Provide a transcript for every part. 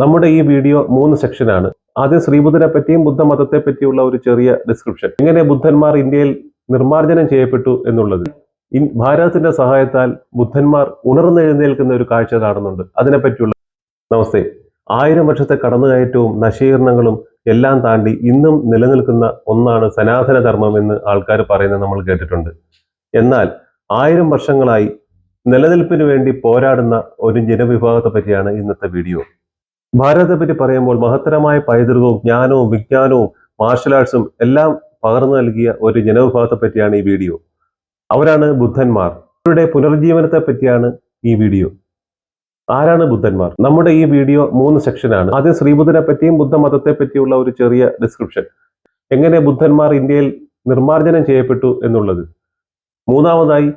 നമ്മുടെ ഈ വീഡിയോ മൂന്ന് സെക്ഷനാണ് ആദ്യം ശ്രീബുദ്ധനെ പറ്റിയും ബുദ്ധമതത്തെ പറ്റിയുള്ള ഒരു ചെറിയ ഡിസ്ക്രിപ്ഷൻ ഇങ്ങനെ ബുദ്ധന്മാർ ഇന്ത്യയിൽ നിർമ്മാർജനം ചെയ്യപ്പെട്ടു എന്നുള്ളത്. ഭാരതത്തിന്റെ സഹായത്താൽ ബുദ്ധന്മാർ ഉണർന്നെഴുന്നേൽക്കുന്ന ഒരു കാഴ്ച കാണുന്നുണ്ട്. അതിനെപ്പറ്റിയുള്ള നമസ്തേ ആയിരം വർഷത്തെ കടന്നുകയറ്റവും നശീകരണങ്ങളും എല്ലാം താണ്ടി ഇന്നും നിലനിൽക്കുന്ന ഒന്നാണ് സനാതന ധർമ്മം എന്ന് ആൾക്കാർ പറയുന്നത് നമ്മൾ കേട്ടിട്ടുണ്ട്. എന്നാൽ ആയിരം വർഷങ്ങളായി നിലനിൽപ്പിന് വേണ്ടി പോരാടുന്ന ഒരു ജനവിഭാഗത്തെ പറ്റിയാണ് ഇന്നത്തെ വീഡിയോ. ഭാരതത്തെ പറ്റി പറയുമ്പോൾ മഹത്തരമായ പൈതൃകവും ജ്ഞാനവും വിജ്ഞാനവും മാർഷൽ ആർട്സും എല്ലാം പകർന്നു നൽകിയ ഒരു ജനവിഭാഗത്തെ പറ്റിയാണ് ഈ വീഡിയോ അവരാണ് ബുദ്ധന്മാർ. അവരുടെ പുനർജീവനത്തെ പറ്റിയാണ് ഈ വീഡിയോ ആരാണ് ബുദ്ധന്മാർ? നമ്മുടെ ഈ വീഡിയോ മൂന്ന് സെക്ഷനാണ് ആദ്യം ശ്രീബുദ്ധനെ പറ്റിയും ബുദ്ധമതത്തെ പറ്റിയുള്ള ഒരു ചെറിയ ഡിസ്ക്രിപ്ഷൻ എങ്ങനെ ബുദ്ധന്മാർ ഇന്ത്യയിൽ നിർമ്മാർജനം ചെയ്യപ്പെട്ടു എന്നുള്ളത്. മൂന്നാമതായി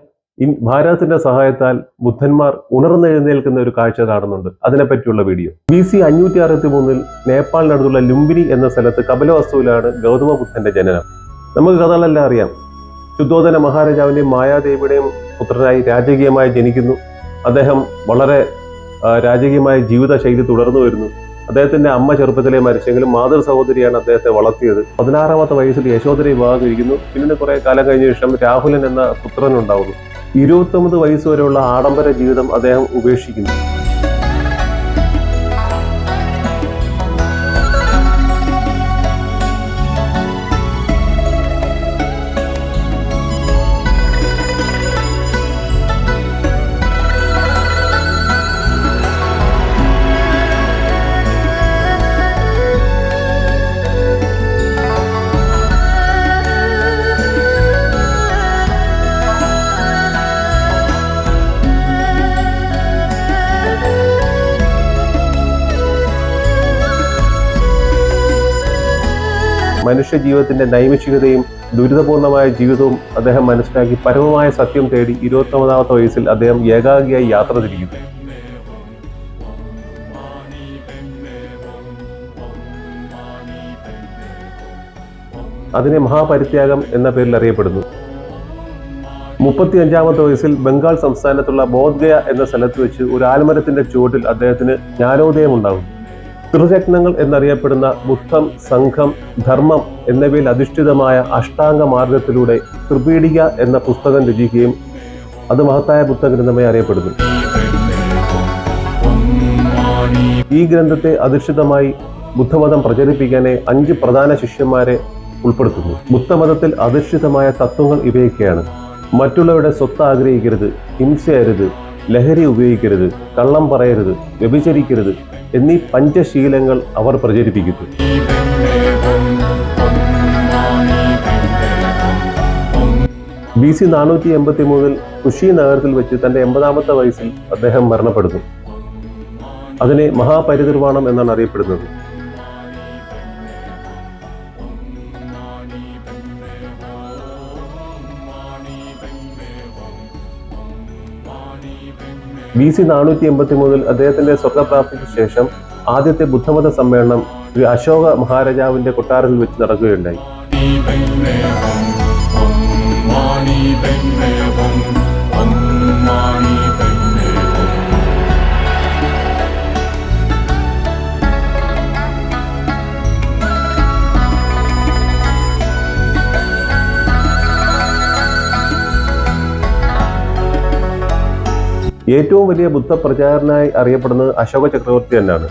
ഭാരതത്തിന്റെ സഹായത്താൽ ബുദ്ധന്മാർ ഉണർന്നെഴുന്നേൽക്കുന്ന ഒരു കാഴ്ച കാണുന്നുണ്ട്. അതിനെപ്പറ്റിയുള്ള വീഡിയോ. ബി സി അഞ്ഞൂറ്റി അറുപത്തി മൂന്നിൽ നേപ്പാളിനടുത്തുള്ള ലുംബിനി എന്ന സ്ഥലത്ത് കപിലവസ്തുവിലാണ് ഗൗതമ ബുദ്ധന്റെ ജനനം. നമുക്ക് കഥകളെല്ലാം അറിയാം. ശുദ്ധോധന മഹാരാജാവിന്റെയും മായാദേവിയുടെയും പുത്രനായി രാജകീയമായി ജനിക്കുന്നു. അദ്ദേഹം വളരെ രാജകീയമായ ജീവിത ശൈലി തുടർന്നു വരുന്നു. അദ്ദേഹത്തിന്റെ അമ്മ ചെറുപ്പത്തിലെ മരിച്ചെങ്കിലും മാതൃ സഹോദരിയാണ് അദ്ദേഹത്തെ വളർത്തിയത്. പതിനാറാമത്തെ വയസ്സിൽ യശോദരി വിവാഹം കഴിക്കുന്നു. പിന്നീട് കുറെ കാലം കഴിഞ്ഞ ശേഷം രാഹുലൻ എന്ന പുത്രൻ ഉണ്ടാവുന്നു. ഇരുപത്തൊമ്പത് വയസ്സ് വരെയുള്ള ആഡംബര ജീവിതം അദ്ദേഹം ഉപേക്ഷിക്കുന്നു. മനുഷ്യ ജീവിതത്തിന്റെ നൈമിഷികതയും ദുരിതപൂർണമായ ജീവിതവും അദ്ദേഹം മനസ്സിലാക്കി പരമമായ സത്യം തേടി ഇരുപത്തൊമ്പതാമത്തെ വയസ്സിൽ അദ്ദേഹം ഏകാഗിയായി യാത്ര തിരിക്കുന്നു. അതിനെ മഹാപരിത്യാഗം എന്ന പേരിൽ അറിയപ്പെടുന്നു. മുപ്പത്തി അഞ്ചാമത്തെ വയസ്സിൽ ബംഗാൾ സംസ്ഥാനത്തുള്ള ബോധ്ഗയ എന്ന സ്ഥലത്ത് വെച്ച് ഒരു ആൽമരത്തിന്റെ ചുവട്ടിൽ അദ്ദേഹത്തിന് ജ്ഞാനോദയം ഉണ്ടാകും ത്രിരത്നങ്ങൾ എന്നറിയപ്പെടുന്ന ബുദ്ധം സംഘം ധർമ്മം എന്നിവയിൽ അധിഷ്ഠിതമായ അഷ്ടാംഗ മാർഗത്തിലൂടെ ത്രിപീഡിക എന്ന പുസ്തകം രചിക്കുകയും അത് മഹത്തായ ബുദ്ധഗ്രന്ഥമായി അറിയപ്പെടുന്നു. ഈ ഗ്രന്ഥത്തെ അധിഷ്ഠിതമായി ബുദ്ധമതം പ്രചരിപ്പിക്കാനെ അഞ്ച് പ്രധാന ശിഷ്യന്മാരെ ഉൾപ്പെടുത്തുന്നു. ബുദ്ധമതത്തിൽ അധിഷ്ഠിതമായ തത്വങ്ങൾ ഇവയൊക്കെയാണ്. മറ്റുള്ളവരുടെ സ്വത്ത് ആഗ്രഹിക്കരുത് ഹിംസയരുത് ലഹരി ഉപയോഗിക്കരുത് കള്ളം പറയരുത് വ്യഭിചരിക്കരുത് എന്നീ പഞ്ചശീലങ്ങൾ അവർ പ്രചരിപ്പിക്കുന്നു. ബി സി നാനൂറ്റി എൺപത്തി മൂന്നിൽ കുഷി നഗരത്തിൽ വെച്ച് തന്റെ എൺപതാമത്തെ വയസ്സിൽ അദ്ദേഹം മരണപ്പെടുന്നു. അതിനെ മഹാപരിനിർവാണം എന്നാണ് അറിയപ്പെടുന്നത്. ബി സി നാനൂറ്റി എൺപത്തി മൂന്നിൽ അദ്ദേഹത്തിന്റെ സ്വർഗപ്രാപ്തിക്ക് ശേഷം ആദ്യത്തെ ബുദ്ധമത സമ്മേളനം ഒരു അശോക മഹാരാജാവിന്റെ കൊട്ടാരത്തിൽ വെച്ച് നടക്കുകയുണ്ടായി. ഏറ്റവും വലിയ ബുദ്ധ പ്രചാരനായി അറിയപ്പെടുന്നത് അശോക ചക്രവർത്തി തന്നെയാണ്.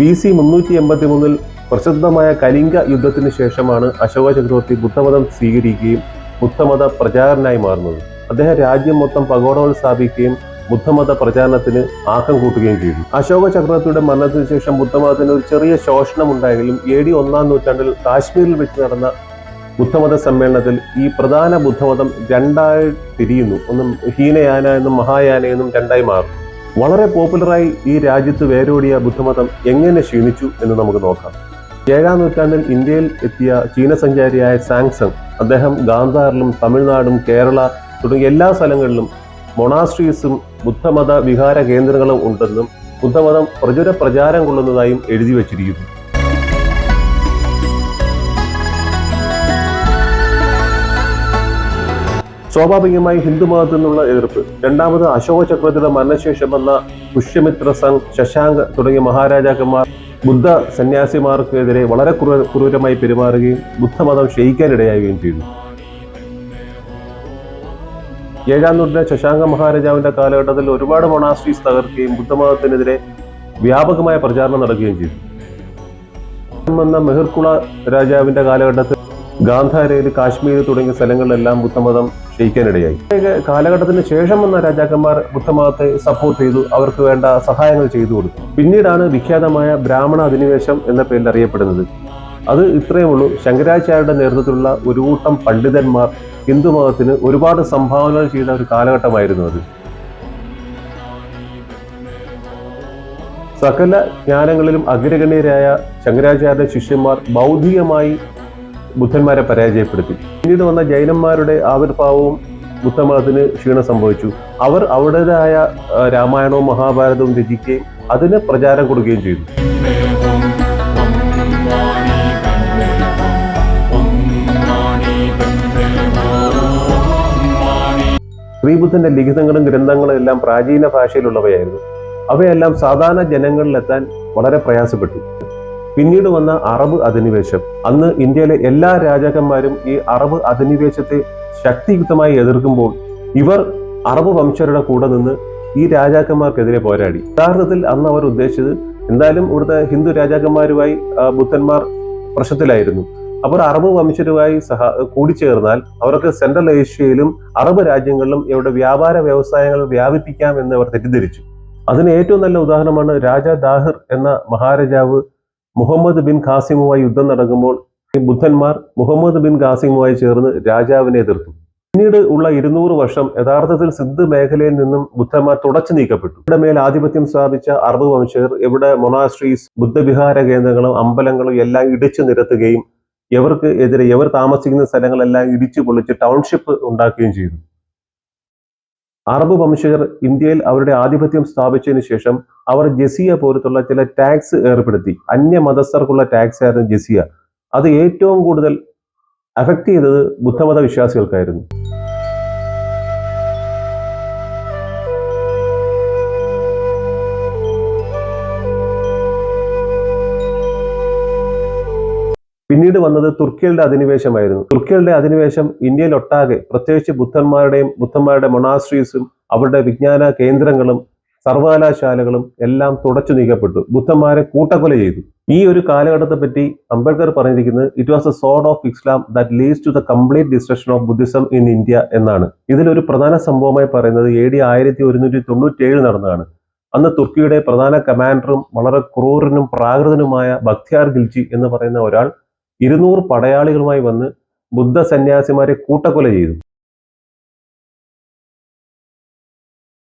ബി സി മുന്നൂറ്റി എൺപത്തി മൂന്നിൽ പ്രസിദ്ധമായ കലിംഗ യുദ്ധത്തിന് ശേഷമാണ് അശോക ചക്രവർത്തി ബുദ്ധമതം സ്വീകരിക്കുകയും ബുദ്ധമത പ്രചാരനായി മാറുന്നത്. അദ്ദേഹം രാജ്യം മൊത്തം പകോടകൾ സ്ഥാപിക്കുകയും ബുദ്ധമത പ്രചാരണത്തിന് ആക്കം കൂട്ടുകയും ചെയ്തു. അശോക ചക്രവർത്തിയുടെ മരണത്തിന് ശേഷം ബുദ്ധമതത്തിന് ഒരു ചെറിയ ശോഷണം ഉണ്ടായെങ്കിലും എ ഡി ഒന്നാം നൂറ്റാണ്ടിൽ കാശ്മീരിൽ വെച്ച് നടന്ന ബുദ്ധമത സമ്മേളനത്തിൽ ഈ പ്രധാന ബുദ്ധമതം രണ്ടായി തിരിയുന്നു. ഒന്നും ഹീനയാന എന്നും മഹായാന എന്നും രണ്ടായി മാറും. വളരെ പോപ്പുലറായി ഈ രാജ്യത്ത് വേരോടിയ ബുദ്ധമതം എങ്ങനെ ക്ഷീണിച്ചു എന്ന് നമുക്ക് നോക്കാം. ഏഴാം നൂറ്റാണ്ടിൽ ഇന്ത്യയിൽ എത്തിയ ചീന സഞ്ചാരിയായ സാങ്സങ് അദ്ദേഹം ഗാന്ധാറിലും തമിഴ്നാടും കേരള തുടങ്ങിയ എല്ലാ സ്ഥലങ്ങളിലും മൊണാസ്ട്രീസും ബുദ്ധമത വിഹാര കേന്ദ്രങ്ങളും ഉണ്ടെന്നും ബുദ്ധമതം പ്രചുര പ്രചാരം കൊള്ളുന്നതായും എഴുതി വച്ചിരിക്കുന്നു. സ്വാഭാവികമായി ഹിന്ദു മതത്തിൽ നിന്നുള്ള എതിർപ്പ്. രണ്ടാമത് അശോക ചക്രവർത്തിയുടെ മരണശേഷം വന്ന പുഷ്യമിത്ര സംഘ് ശശാങ്ക് തുടങ്ങിയ മഹാരാജാക്കന്മാർ ബുദ്ധ സന്യാസിമാർക്കെതിരെ വളരെ ക്രൂര- ക്രൂരമായി പെരുമാറുകയും ബുദ്ധമതം ക്ഷയിക്കാനിടയാവുകയും ചെയ്തു. ഏഴാം നൂറ്റിലെ ശശാങ്ക മഹാരാജാവിന്റെ കാലഘട്ടത്തിൽ ഒരുപാട് മൊണാസ്ട്രീസ് തകർക്കുകയും ബുദ്ധമതത്തിനെതിരെ വ്യാപകമായ പ്രചാരണം നടക്കുകയും ചെയ്തു. വന്ന മെഹിർകുള രാജാവിന്റെ കാലഘട്ടത്തിൽ ഗാന്ധാരയിൽ കാശ്മീർ തുടങ്ങിയ സ്ഥലങ്ങളിലെല്ലാം ബുദ്ധമതം ക്ഷയിക്കാനിടയായി. കാലഘട്ടത്തിന് ശേഷം വന്ന രാജാക്കന്മാർ ബുദ്ധമതത്തെ സപ്പോർട്ട് ചെയ്തു അവർക്ക് വേണ്ട സഹായങ്ങൾ ചെയ്തു കൊടുത്തു. പിന്നീടാണ് വിഖ്യാതമായ ബ്രാഹ്മണ അധിനിവേശം എന്ന പേരിൽ അറിയപ്പെടുന്നത്. അത് ഇത്രയേ ഉള്ളൂ. ശങ്കരാചാര്യരുടെ നേതൃത്വത്തിലുള്ള ഒരു കൂട്ടം പണ്ഡിതന്മാർ ഹിന്ദുമതത്തിന് ഒരുപാട് സംഭാവനകൾ ചെയ്ത ഒരു കാലഘട്ടമായിരുന്നു അത്. സകല ജ്ഞാനങ്ങളിലും അഗ്രഗണ്യരായ ശങ്കരാചാര്യ ശിഷ്യന്മാർ ബൗദ്ധികമായി ബുദ്ധന്മാരെ പരാജയപ്പെടുത്തി. പിന്നീട് വന്ന ജൈനന്മാരുടെ ആവിർഭാവവും ബുദ്ധമതത്തിന് ക്ഷീണം സംഭവിച്ചു. അവർ അവരുടേതായ രാമായണവും മഹാഭാരതവും രചിക്കുകയും അതിന് പ്രചാരം കൊടുക്കുകയും ചെയ്തു. ശ്രീബുദ്ധന്റെ ലിഖിതങ്ങളും ഗ്രന്ഥങ്ങളും എല്ലാം പ്രാചീന ഭാഷയിലുള്ളവയായിരുന്നു. അവയെല്ലാം സാധാരണ ജനങ്ങളിലെത്താൻ വളരെ പ്രയാസപ്പെട്ടു. പിന്നീട് വന്ന അറബ് അധിനിവേശം. അന്ന് ഇന്ത്യയിലെ എല്ലാ രാജാക്കന്മാരും ഈ അറബ് അധിനിവേശത്തെ ശക്തിയുക്തമായി എതിർക്കുമ്പോൾ ഇവർ അറബ് വംശരുടെ കൂടെ നിന്ന് ഈ രാജാക്കന്മാർക്കെതിരെ പോരാടി. യഥാർത്ഥത്തിൽ അന്ന് അവർ ഉദ്ദേശിച്ചത് എന്തായാലും ഇവിടുത്തെ ഹിന്ദു രാജാക്കന്മാരുമായി ബുദ്ധന്മാർ പ്രശ്നത്തിലായിരുന്നു. അവർ അറബ് വംശരുമായി സഹ കൂടിച്ചേർന്നാൽ അവർക്ക് സെൻട്രൽ ഏഷ്യയിലും അറബ് രാജ്യങ്ങളിലും ഇവിടെ വ്യാപാര വ്യവസായങ്ങൾ വ്യാപിപ്പിക്കാം എന്ന് അവർ തെറ്റിദ്ധരിച്ചു. അതിന് ഏറ്റവും നല്ല ഉദാഹരണമാണ് രാജ ദാഹിർ എന്ന മഹാരാജാവ് മുഹമ്മദ് ബിൻ ഖാസിമുമായി യുദ്ധം നടക്കുമ്പോൾ ബുദ്ധന്മാർ മുഹമ്മദ് ബിൻ ഖാസിമുമായി ചേർന്ന് രാജാവിനെ എതിർത്തു. പിന്നീട് ഉള്ള ഇരുന്നൂറ് വർഷം യഥാർത്ഥത്തിൽ സിദ്ധ് മേഖലയിൽ നിന്നും ബുദ്ധന്മാർ തുടച്ചു നീക്കപ്പെട്ടു. ഇവിടെ മേൽ ആധിപത്യം സ്ഥാപിച്ച അറബ് വംശകർ ഇവിടെ മൊണാസ്ട്രീസ് ബുദ്ധവിഹാര കേന്ദ്രങ്ങളും അമ്പലങ്ങളും എല്ലാം ഇടിച്ചു നിരത്തുകയും ഇവർക്ക് എതിരെ ഇവർ താമസിക്കുന്ന സ്ഥലങ്ങളെല്ലാം ഇടിച്ചു പൊളിച്ച് ടൗൺഷിപ്പ് ഉണ്ടാക്കുകയും ചെയ്തു. അറബ് വംശജർ ഇന്ത്യയിൽ അവരുടെ ആധിപത്യം സ്ഥാപിച്ചതിന് ശേഷം അവർ ജസിയ പോലത്തുള്ള ചില ടാക്സ് ഏർപ്പെടുത്തി. അന്യ മതസ്ഥർക്കുള്ള ടാക്സ് ആയിരുന്നു ജസിയ. അത് ഏറ്റവും കൂടുതൽ അഫക്ട് ചെയ്തത് ബുദ്ധമത വിശ്വാസികൾക്കായിരുന്നു പിന്നീട് വന്നത് തുർക്കികളുടെ അധിനിവേശമായിരുന്നു. തുർക്കികളുടെ അധിനിവേശം ഇന്ത്യയിൽ ഒട്ടാകെ പ്രത്യേകിച്ച് ബുദ്ധന്മാരുടെയും ബുദ്ധന്മാരുടെ മൊണാസ്ട്രീസും അവരുടെ വിജ്ഞാന കേന്ദ്രങ്ങളും സർവകലാശാലകളും എല്ലാം തുടച്ചു നീക്കപ്പെട്ടു. ബുദ്ധന്മാരെ കൂട്ടക്കൊല ചെയ്തു. ഈ ഒരു കാലഘട്ടത്തെ പറ്റി അംബേദ്കർ പറഞ്ഞിരിക്കുന്നത് it was a sword of Islam that leads to the complete destruction of Buddhism in India എന്നാണ്. ഇതിലൊരു പ്രധാന സംഭവമായി പറയുന്നത് എ ഡി ആയിരത്തി ഒരുന്നൂറ്റി തൊണ്ണൂറ്റി ഏഴ് നടന്നതാണ്. അന്ന് തുർക്കിയുടെ പ്രധാന കമാൻഡറും വളരെ ക്രൂരനും പ്രാകൃതനുമായ ബക്തിയാർ ഗിൽജി എന്ന് പറയുന്ന ഒരാൾ ഇരുന്നൂറ് പടയാളികളുമായി വന്ന് ബുദ്ധ സന്യാസിമാരെ കൂട്ടക്കൊല ചെയ്തു.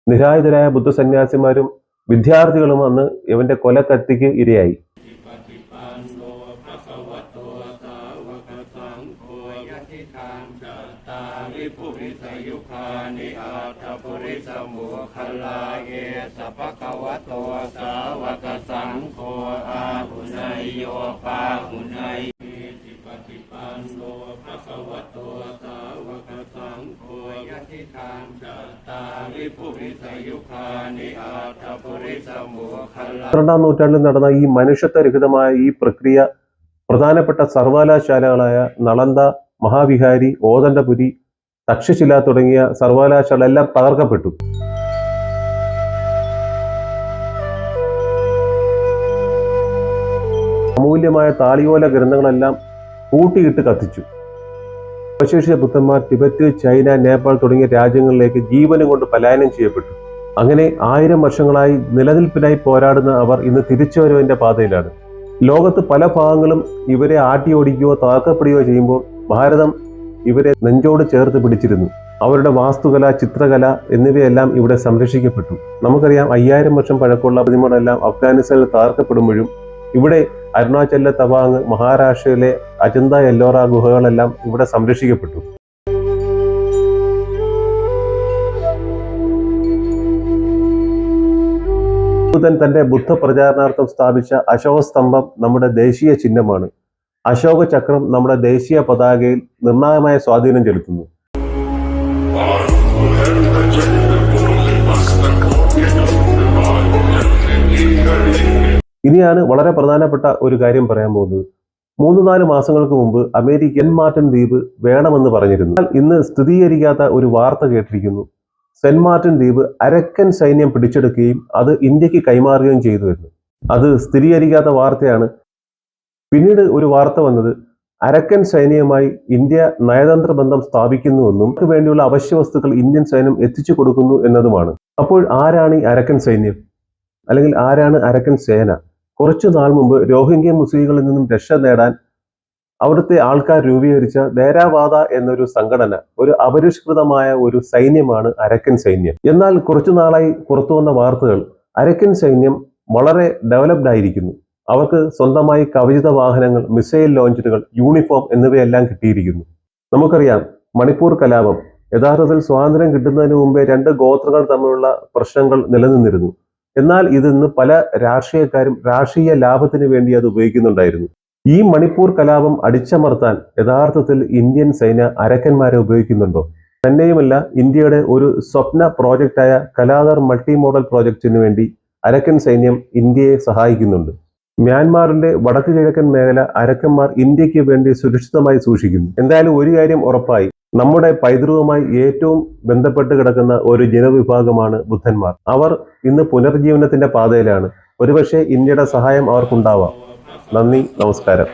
നിരായുധരായ ബുദ്ധ സന്യാസിമാരും വിദ്യാർത്ഥികളും അന്ന് ഇവന്റെ കൊലക്കത്തിക്ക് ഇരയായി. പന്ത്രണ്ടാം നൂറ്റാണ്ടിൽ നടന്ന ഈ മനുഷ്യത്വരഹിതമായ ഈ പ്രക്രിയ പ്രധാനപ്പെട്ട സർവകലാശാലകളായ നളന്ദ മഹാവിഹാരി ഓദണ്ഡപുരി തക്ഷശില തുടങ്ങിയ സർവകലാശാല എല്ലാം തകർക്കപ്പെട്ടു. അമൂല്യമായ താളിയോല ഗ്രന്ഥങ്ങളെല്ലാം കൂട്ടിയിട്ട് കത്തിച്ചു. അവശേഷിച്ച ബുദ്ധന്മാർ ടിബറ്റ് ചൈന നേപ്പാൾ തുടങ്ങിയ രാജ്യങ്ങളിലേക്ക് ജീവനും കൊണ്ട് പലായനം ചെയ്യപ്പെട്ടു. അങ്ങനെ ആയിരം വർഷങ്ങളായി നിലനിൽപ്പിനായി പോരാടുന്ന അവർ ഇന്ന് തിരിച്ചുവരവിന്റെ പാതയിലാണ്. ലോകത്ത് പല ഭാഗങ്ങളും ഇവരെ ആട്ടിയോടിക്കുകയോ താക്കപ്പെടുകയോ ചെയ്യുമ്പോൾ ഭാരതം ഇവരെ നെഞ്ചോട് ചേർത്ത് പിടിച്ചിരുന്നു. അവരുടെ വാസ്തുകല ചിത്രകല എന്നിവയെല്ലാം ഇവിടെ സംരക്ഷിക്കപ്പെട്ടു. നമുക്കറിയാം അയ്യായിരം വർഷം പഴക്കമുള്ള പ്രതിമകളെല്ലാം അഫ്ഗാനിസ്ഥാനിൽ തകർക്കപ്പെടുമ്പോഴും ഇവിടെ അരുണാചലിലെ തവാങ് മഹാരാഷ്ട്രയിലെ അജന്ത എല്ലോറ ഗുഹകളെല്ലാം ഇവിടെ സംരക്ഷിക്കപ്പെട്ടു. ബുദ്ധൻ തന്റെ ബുദ്ധ പ്രചാരണാർത്ഥം സ്ഥാപിച്ച അശോക സ്തംഭം നമ്മുടെ ദേശീയ ചിഹ്നമാണ്. അശോക ചക്രം നമ്മുടെ ദേശീയ പതാകയിൽ നിർണായകമായ സ്വാധീനം ചെലുത്തുന്നു. ഇനിയാണ് വളരെ പ്രധാനപ്പെട്ട ഒരു കാര്യം പറയാൻ പോകുന്നത്. മൂന്ന് നാല് മാസങ്ങൾക്ക് മുമ്പ് അമേരിക്കൻ മാർട്ടിൻ ദ്വീപ് വേണമെന്ന് പറഞ്ഞിരുന്നു. എന്നാൽ ഇന്ന് സ്ഥിരീകരിക്കാത്ത ഒരു വാർത്ത കേട്ടിരിക്കുന്നു. സെന്റ് മാർട്ടിൻ ദ്വീപ് അരക്കൻ സൈന്യം പിടിച്ചെടുക്കുകയും അത് ഇന്ത്യയ്ക്ക് കൈമാറുകയും ചെയ്തു അത് സ്ഥിരീകരിക്കാത്ത വാർത്തയാണ്. പിന്നീട് ഒരു വാർത്ത വന്നത് അരക്കൻ സൈന്യവുമായി ഇന്ത്യ നയതന്ത്ര ബന്ധം സ്ഥാപിക്കുന്നുവെന്നും അവർക്ക് വേണ്ടിയുള്ള അവശ്യ വസ്തുക്കൾ ഇന്ത്യൻ സൈന്യം എത്തിച്ചു കൊടുക്കുന്നു എന്നതുമാണ്. അപ്പോൾ ആരാണ് ഈ അരക്കൻ സൈന്യം? അല്ലെങ്കിൽ ആരാണ് അരക്കൻ സേന? കുറച്ചു നാൾ മുമ്പ് രോഹിംഗ്യ മുസ്ലിങ്ങളിൽ നിന്നും രക്ഷ നേടാൻ അവിടുത്തെ ആൾക്കാർ രൂപീകരിച്ച ദേരാവാദ എന്നൊരു സംഘടന ഒരു അപരിഷ്കൃതമായ ഒരു സൈന്യമാണ് അരക്കൻ സൈന്യം. എന്നാൽ കുറച്ചു നാളായി പുറത്തു വന്ന വാർത്തകൾ അരക്കൻ സൈന്യം വളരെ ഡെവലപ്ഡ് ആയിരിക്കുന്നു. അവർക്ക് സ്വന്തമായി കവചിത വാഹനങ്ങൾ മിസൈൽ ലോഞ്ചറുകൾ യൂണിഫോം എന്നിവയെല്ലാം കിട്ടിയിരിക്കുന്നു. നമുക്കറിയാം മണിപ്പൂർ കലാപം യഥാർത്ഥത്തിൽ സ്വാതന്ത്ര്യം കിട്ടുന്നതിന് മുമ്പേ രണ്ട് ഗോത്രങ്ങൾ തമ്മിലുള്ള പ്രശ്നങ്ങൾ നിലനിന്നിരുന്നു. എന്നാൽ ഇതിന്ന് പല രാഷ്ട്രീയക്കാരും രാഷ്ട്രീയ ലാഭത്തിന് വേണ്ടി അത് ഉപയോഗിക്കുന്നുണ്ടായിരുന്നു. ഈ മണിപ്പൂർ കലാപം അടിച്ചമർത്താൻ യഥാർത്ഥത്തിൽ ഇന്ത്യൻ സൈന്യ അരക്കന്മാരെ ഉപയോഗിക്കുന്നുണ്ടോ? തന്നെയുമല്ല ഇന്ത്യയുടെ ഒരു സ്വപ്ന പ്രോജക്റ്റായ കലാദർ മൾട്ടി മോഡൽ പ്രോജക്റ്റിനു വേണ്ടി അരക്കൻ സൈന്യം ഇന്ത്യയെ സഹായിക്കുന്നുണ്ട്. മ്യാൻമാറിന്റെ വടക്കു കിഴക്കൻ മേഖല അരക്കന്മാർ ഇന്ത്യയ്ക്ക് വേണ്ടി സുരക്ഷിതമായി സൂക്ഷിക്കുന്നു. എന്തായാലും ഒരു കാര്യം ഉറപ്പായി നമ്മുടെ പൈതൃകവുമായി ഏറ്റവും ബന്ധപ്പെട്ട് കിടക്കുന്ന ഒരു ജനവിഭാഗമാണ് ബുദ്ധന്മാർ. അവർ ഇന്ന് പുനർജീവനത്തിന്റെ പാതയിലാണ്. ഒരുപക്ഷെ ഇന്ത്യയുടെ സഹായം അവർക്കുണ്ടാവാം. നന്ദി നമസ്കാരം.